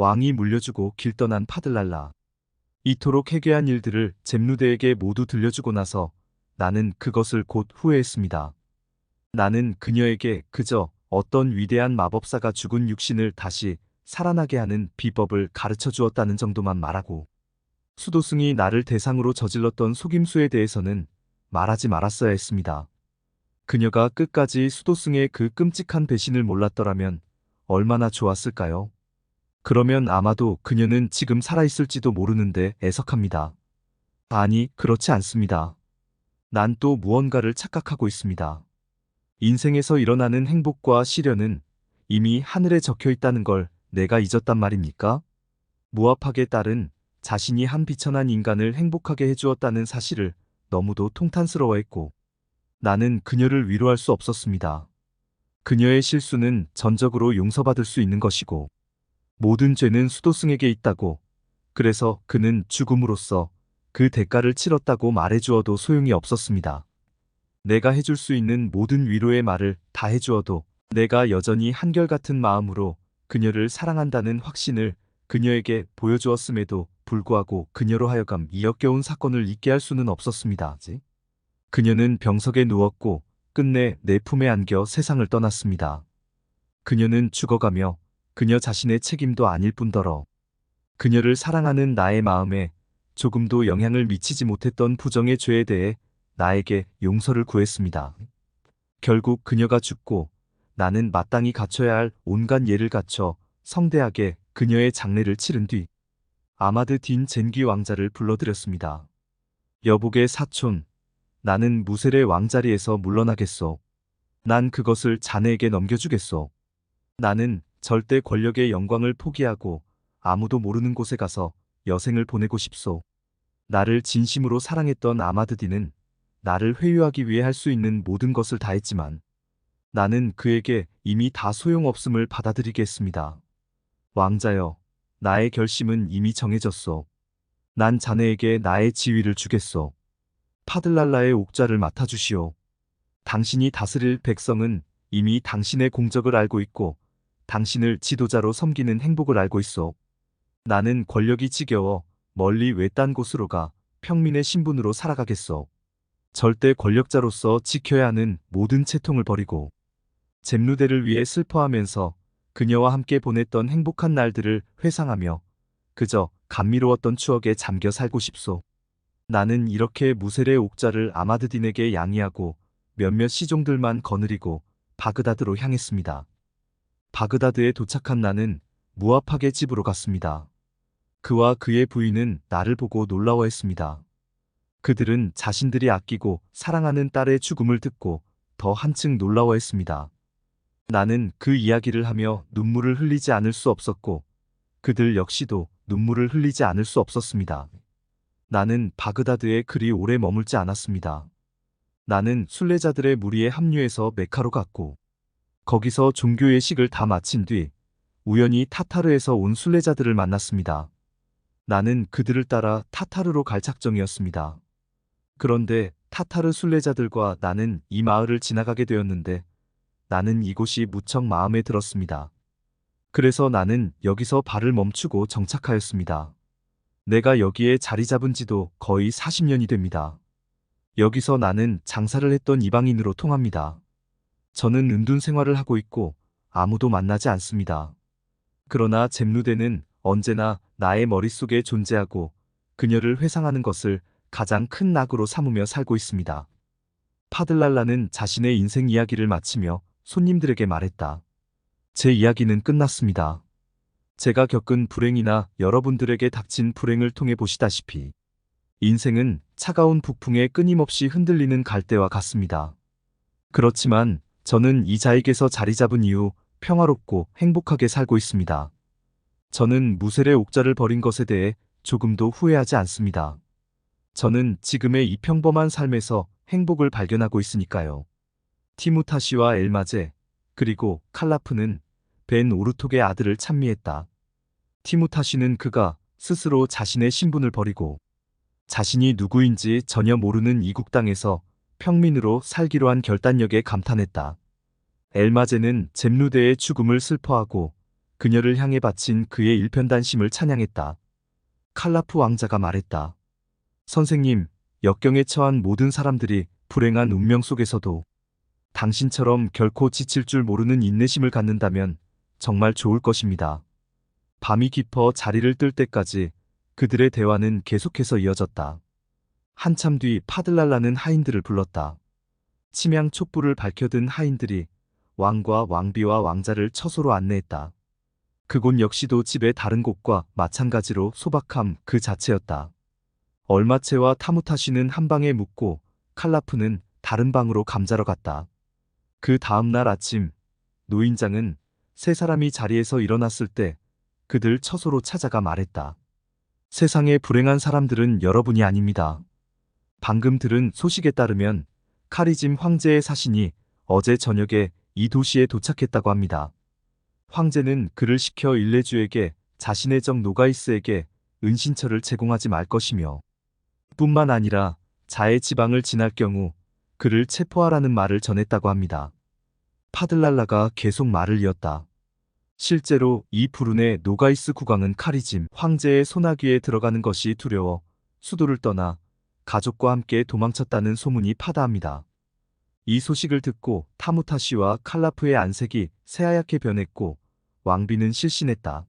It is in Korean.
왕이 물려주고 길 떠난 파들랄라. 이토록 해괴한 일들을 잼누대에게 모두 들려주고 나서 나는 그것을 곧 후회했습니다. 나는 그녀에게 그저 어떤 위대한 마법사가 죽은 육신을 다시 살아나게 하는 비법을 가르쳐 주었다는 정도만 말하고 수도승이 나를 대상으로 저질렀던 속임수에 대해서는 말하지 말았어야 했습니다. 그녀가 끝까지 수도승의 그 끔찍한 배신을 몰랐더라면 얼마나 좋았을까요? 그러면 아마도 그녀는 지금 살아있을지도 모르는데 애석합니다. 아니, 그렇지 않습니다. 난 또 무언가를 착각하고 있습니다. 인생에서 일어나는 행복과 시련은 이미 하늘에 적혀 있다는 걸 내가 잊었단 말입니까? 무합하게 딸은 자신이 한 비천한 인간을 행복하게 해주었다는 사실을 너무도 통탄스러워했고 나는 그녀를 위로할 수 없었습니다. 그녀의 실수는 전적으로 용서받을 수 있는 것이고 모든 죄는 수도승에게 있다고 그래서 그는 죽음으로써 그 대가를 치렀다고 말해주어도 소용이 없었습니다. 내가 해줄 수 있는 모든 위로의 말을 다 해주어도 내가 여전히 한결같은 마음으로 그녀를 사랑한다는 확신을 그녀에게 보여주었음에도 불구하고 그녀로 하여금 이 역겨운 사건을 잊게 할 수는 없었습니다. 그녀는 병석에 누웠고 끝내 내 품에 안겨 세상을 떠났습니다. 그녀는 죽어가며 그녀 자신의 책임도 아닐 뿐더러 그녀를 사랑하는 나의 마음에 조금도 영향을 미치지 못했던 부정의 죄에 대해 나에게 용서를 구했습니다. 결국 그녀가 죽고 나는 마땅히 갖춰야 할 온갖 예를 갖춰 성대하게 그녀의 장례를 치른 뒤 아마드 딘 젠기 왕자를 불러들였습니다. 여복의 사촌, 나는 무셀의 왕자리에서 물러나겠소. 난 그것을 자네에게 넘겨주겠소. 나는 절대 권력의 영광을 포기하고 아무도 모르는 곳에 가서 여생을 보내고 싶소. 나를 진심으로 사랑했던 아마드디는 나를 회유하기 위해 할 수 있는 모든 것을 다했지만 나는 그에게 이미 다 소용없음을 받아들이겠습니다. 왕자여, 나의 결심은 이미 정해졌소. 난 자네에게 나의 지위를 주겠소. 파들랄라의 옥자를 맡아주시오. 당신이 다스릴 백성은 이미 당신의 공적을 알고 있고 당신을 지도자로 섬기는 행복을 알고 있어. 나는 권력이 지겨워 멀리 외딴 곳으로 가 평민의 신분으로 살아가겠어. 절대 권력자로서 지켜야 하는 모든 채통을 버리고 잼누대를 위해 슬퍼하면서 그녀와 함께 보냈던 행복한 날들을 회상하며 그저 감미로웠던 추억에 잠겨 살고 싶소. 나는 이렇게 무셀의 옥자를 아마드딘에게 양해하고 몇몇 시종들만 거느리고 바그다드로 향했습니다. 바그다드에 도착한 나는 무합하게 집으로 갔습니다. 그와 그의 부인은 나를 보고 놀라워했습니다. 그들은 자신들이 아끼고 사랑하는 딸의 죽음을 듣고 더 한층 놀라워했습니다. 나는 그 이야기를 하며 눈물을 흘리지 않을 수 없었고 그들 역시도 눈물을 흘리지 않을 수 없었습니다. 나는 바그다드에 그리 오래 머물지 않았습니다. 나는 순례자들의 무리에 합류해서 메카로 갔고 거기서 종교 예식을 다 마친 뒤 우연히 타타르에서 온 순례자들을 만났습니다. 나는 그들을 따라 타타르로 갈 작정이었습니다. 그런데 타타르 순례자들과 나는 이 마을을 지나가게 되었는데 나는 이곳이 무척 마음에 들었습니다. 그래서 나는 여기서 발을 멈추고 정착하였습니다. 내가 여기에 자리 잡은 지도 거의 40년이 됩니다. 여기서 나는 장사를 했던 이방인으로 통합니다. 저는 은둔 생활을 하고 있고 아무도 만나지 않습니다. 그러나 잼누대는 언제나 나의 머릿속에 존재하고 그녀를 회상하는 것을 가장 큰 낙으로 삼으며 살고 있습니다. 파들랄라는 자신의 인생 이야기를 마치며 손님들에게 말했다. 제 이야기는 끝났습니다. 제가 겪은 불행이나 여러분들에게 닥친 불행을 통해 보시다시피 인생은 차가운 북풍에 끊임없이 흔들리는 갈대와 같습니다. 그렇지만 저는 이 자익에서 자리 잡은 이후 평화롭고 행복하게 살고 있습니다. 저는 무셀의 옥자를 버린 것에 대해 조금도 후회하지 않습니다. 저는 지금의 이 평범한 삶에서 행복을 발견하고 있으니까요. 티무타시와 엘마제, 그리고 칼라프는 벤 오르톡의 아들을 찬미했다. 티무타시는 그가 스스로 자신의 신분을 버리고 자신이 누구인지 전혀 모르는 이국 땅에서 평민으로 살기로 한 결단력에 감탄했다. 엘마제는 잼누대의 죽음을 슬퍼하고 그녀를 향해 바친 그의 일편단심을 찬양했다. 칼라프 왕자가 말했다. 선생님, 역경에 처한 모든 사람들이 불행한 운명 속에서도 당신처럼 결코 지칠 줄 모르는 인내심을 갖는다면 정말 좋을 것입니다. 밤이 깊어 자리를 뜰 때까지 그들의 대화는 계속해서 이어졌다. 한참 뒤 파들랄라는 하인들을 불렀다. 침향 촛불을 밝혀든 하인들이 왕과 왕비와 왕자를 처소로 안내했다. 그곳 역시도 집의 다른 곳과 마찬가지로 소박함 그 자체였다. 얼마체와 타무타시는 한 방에 묵고 칼라프는 다른 방으로 감자러 갔다. 그 다음 날 아침 노인장은 세 사람이 자리에서 일어났을 때 그들 처소로 찾아가 말했다. 세상에 불행한 사람들은 여러분이 아닙니다. 방금 들은 소식에 따르면 카리짐 황제의 사신이 어제 저녁에 이 도시에 도착했다고 합니다. 황제는 그를 시켜 일레주에게 자신의 정 노가이스에게 은신처를 제공하지 말 것이며 뿐만 아니라 자의 지방을 지날 경우 그를 체포하라는 말을 전했다고 합니다. 파들랄라가 계속 말을 이었다. 실제로 이 불운의 노가이스 국왕은 카리짐 황제의 소나귀에 들어가는 것이 두려워 수도를 떠나 가족과 함께 도망쳤다는 소문이 파다합니다. 이 소식을 듣고 타무타시와 칼라프의 안색이 새하얗게 변했고 왕비는 실신했다.